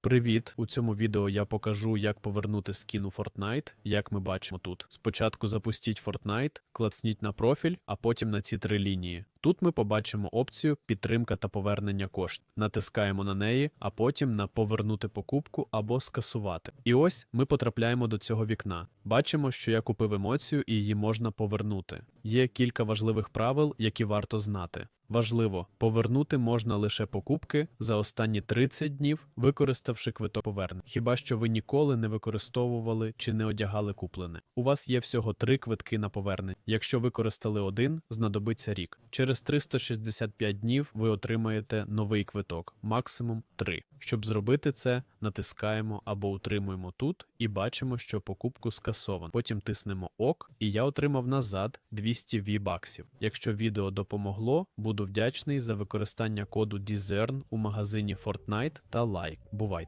Привіт! У цьому відео я покажу, як повернути скін у Fortnite, як ми бачимо тут. Спочатку запустіть Fortnite, клацніть на профіль, а потім на ці три лінії. Тут ми побачимо опцію підтримка та повернення коштів. Натискаємо на неї, а потім на повернути покупку або скасувати. І ось ми потрапляємо до цього вікна. Бачимо, що я купив емоцію і її можна повернути. Є кілька важливих правил, які варто знати. Важливо, повернути можна лише покупки за останні 30 днів, використавши квиток повернення. Хіба що ви ніколи не використовували чи не одягали куплене. У вас є всього три квитки на повернення. Якщо використали один, знадобиться рік. Через 365 днів ви отримаєте новий квиток, максимум 3. Щоб зробити це, натискаємо або утримуємо тут і бачимо, що покупку скасовано. Потім тиснемо ок, і я отримав назад 200 V-баксів. Якщо відео допомогло, буду вдячний за використання коду DIZERN у магазині Fortnite та лайк. Бувайте!